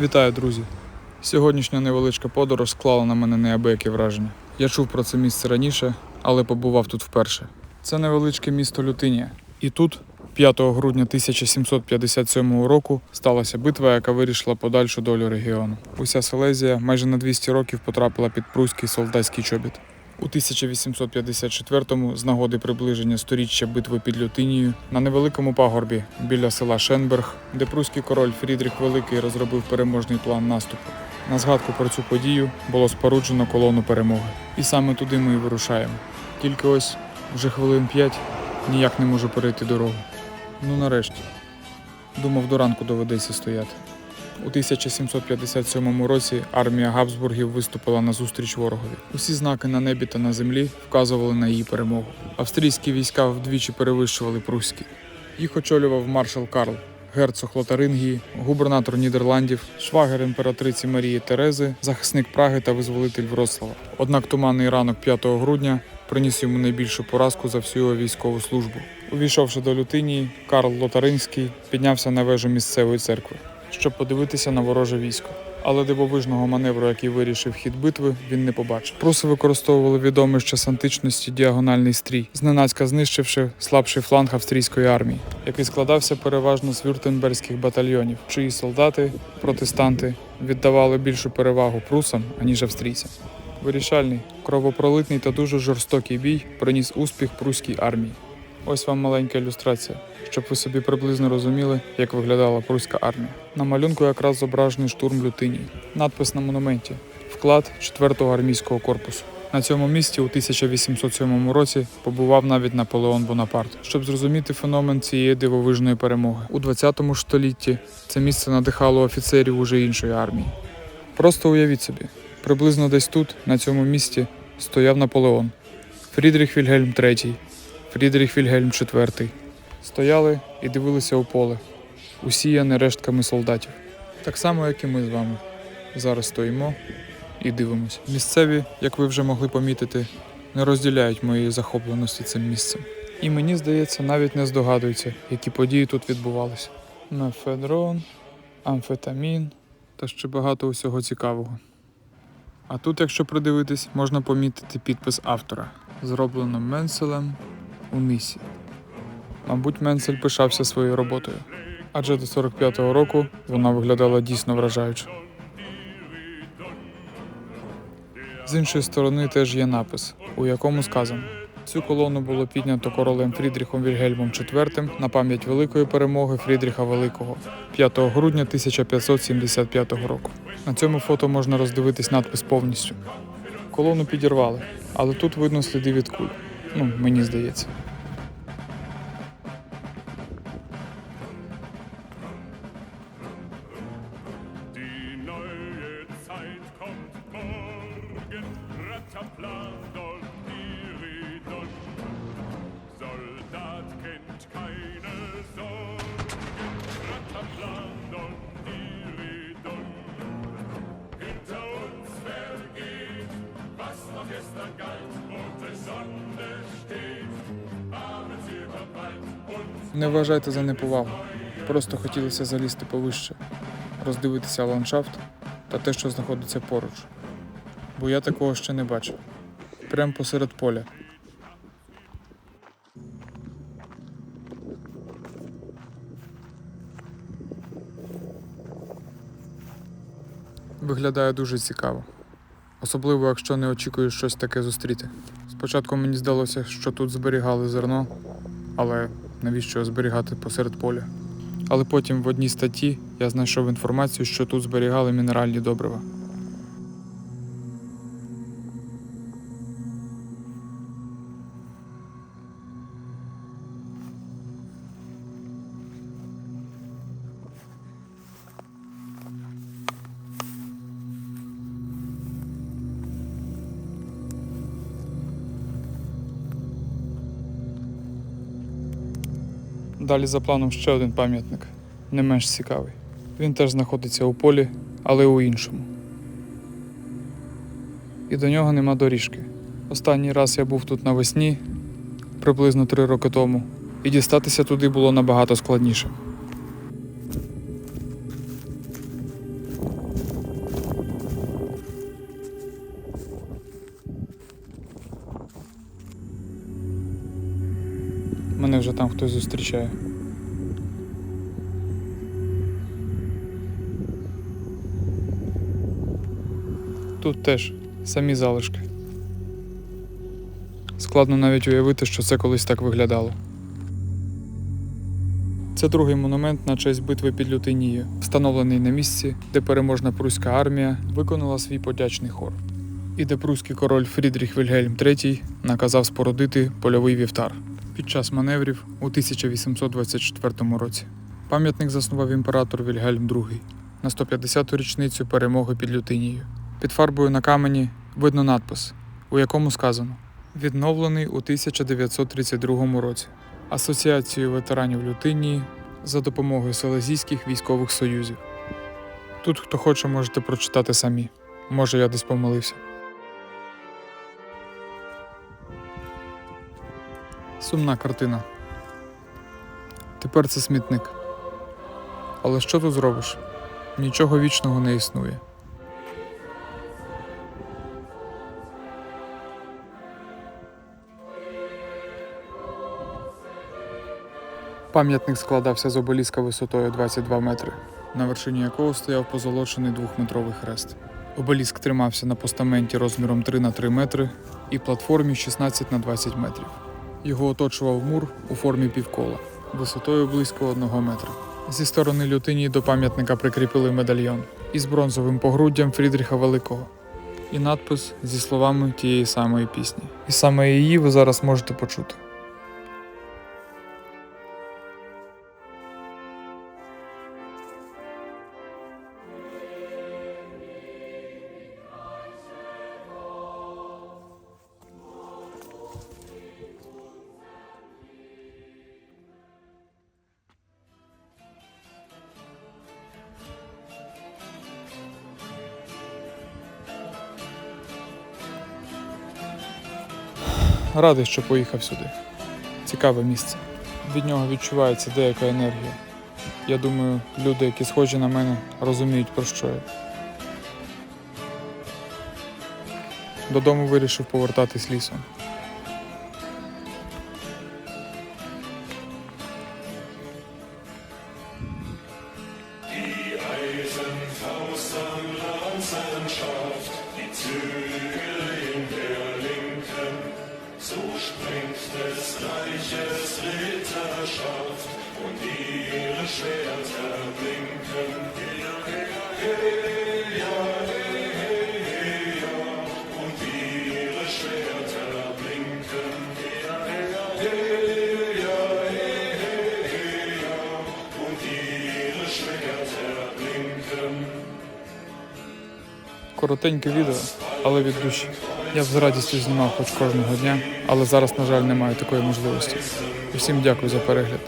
Вітаю, друзі! Сьогоднішня невеличка подорож склала на мене неабияке враження. Я чув про це місце раніше, але побував тут вперше. Це невеличке місто Лютинія. І тут, 5 грудня 1757 року, сталася битва, яка вирішила подальшу долю регіону. Уся Селезія майже на 200 років потрапила під прусський солдатський чобіт. У 1854-му, з нагоди приближення сторіччя битви під Лютинією, на невеликому пагорбі біля села Шенберг, де прусський король Фрідріх Великий розробив переможний план наступу. На згадку про цю подію було споруджено колону перемоги. І саме туди ми і вирушаємо. Тільки ось вже хвилин п'ять ніяк не можу перейти дорогу. Ну нарешті. Думав, до ранку доведеться стояти. У 1757 році армія Габсбургів виступила на зустріч ворогові. Усі знаки на небі та на землі вказували на її перемогу. Австрійські війська вдвічі перевищували прусські. Їх очолював маршал Карл, герцог Лотарингії, губернатор Нідерландів, швагер імператриці Марії Терези, захисник Праги та визволитель Вроцлава. Однак туманний ранок 5 грудня приніс йому найбільшу поразку за всю його військову службу. Увійшовши до Лютинії, Карл Лотаринський піднявся на вежу місцевої церкви, щоб подивитися на вороже військо. Але дивовижного маневру, який вирішив хід битви, він не побачив. Пруси використовували відомий ще з античності діагональний стрій, зненацька знищивши слабший фланг австрійської армії, який складався переважно з вюртемберзьких батальйонів, чиї солдати, протестанти, віддавали більшу перевагу прусам, аніж австрійцям. Вирішальний, кровопролитний та дуже жорстокий бій приніс успіх пруській армії. Ось вам маленька ілюстрація, щоб ви собі приблизно розуміли, як виглядала пруська армія. На малюнку якраз зображений штурм Лютинії. Надпис на монументі вклад 4-го армійського корпусу. На цьому місці у 1807 році побував навіть Наполеон Бонапарт, щоб зрозуміти феномен цієї дивовижної перемоги. У 20 столітті це місце надихало офіцерів уже іншої армії. Просто уявіть собі, приблизно десь тут, на цьому місці, стояв Наполеон, Фрідріх Вільгельм III, Фрідріх Вільгельм IV. Стояли і дивилися у поле, усіяне рештками солдатів. Так само, як і ми з вами. Зараз стоїмо і дивимося. Місцеві, як ви вже могли помітити, не розділяють моєї захопленості цим місцем. І мені здається, навіть не здогадуються, які події тут відбувалися. Мефедрон, амфетамін та ще багато усього цікавого. А тут, якщо придивитись, можна помітити підпис автора, зроблено Менселем у Нисі. Мабуть, Менсель пишався своєю роботою, адже до 45-го року вона виглядала дійсно вражаюче. З іншої сторони теж є напис, у якому сказано: цю колону було піднято королем Фрідріхом Вільгельмом IV на пам'ять великої перемоги Фрідріха Великого 5 грудня 1575 року. На цьому фото можна роздивитись надпис повністю. Колону підірвали, але тут видно сліди від куль. Ну, мені здається. Die neue Zeit kommt morgen, Rataplan Не вважайте за неповагу. Просто хотілося залізти повище, роздивитися ландшафт та те, що знаходиться поруч. Бо я такого ще не бачив. Прямо посеред поля. Виглядає дуже цікаво. Особливо, якщо не очікуєш щось таке зустріти. Спочатку мені здалося, що тут зберігали зерно, але навіщо зберігати посеред поля? Але потім в одній статті я знайшов інформацію, що тут зберігали мінеральні добрива. Далі за планом ще один пам'ятник, не менш цікавий. Він теж знаходиться у полі, але у іншому. І до нього нема доріжки. Останній раз я був тут навесні, приблизно три роки тому, і дістатися туди було набагато складніше. Там хтось зустрічає. Тут теж самі залишки. Складно навіть уявити, що це колись так виглядало. Це другий монумент на честь битви під Лютинією, встановлений на місці, де переможна пруська армія виконала свій подячний хор, і де пруський король Фрідріх Вільгельм III наказав спорудити польовий вівтар під час маневрів у 1824 році. Пам'ятник заснував імператор Вільгельм II на 150-ту річницю перемоги під Лютинією. Під фарбою на камені видно надпис, у якому сказано відновлений у 1932 році Асоціацією ветеранів Лютинії за допомогою Селезійських військових союзів. Тут, хто хоче, можете прочитати самі. Може, я десь помилився. Сумна картина. Тепер це смітник. Але що тут зробиш? Нічого вічного не існує. Пам'ятник складався з обеліска висотою 22 метри, на вершині якого стояв позолочений двохметровий хрест. Обеліск тримався на постаменті розміром 3 на 3 метри і платформі 16 на 20 метрів. Його оточував мур у формі півкола, висотою близько одного метра. Зі сторони лютині до пам'ятника прикріпили медальйон із бронзовим погруддям Фрідріха Великого і надпис зі словами тієї самої пісні. І саме її ви зараз можете почути. Радий, що поїхав сюди. Цікаве місце. Від нього відчувається деяка енергія. Я думаю, люди, які схожі на мене, розуміють про що я. Додому вирішив повертатись лісом. Die Eisenfaust am Lanzenschaft, die Zügel. zuspringt des Reiches Ritterschaft und ihre Schwerter blinken. Her, her, her. Коротеньке відео, але від душі. Я б з радістю знімав хоч кожного дня, але зараз, на жаль, немає такої можливості. Усім дякую за перегляд.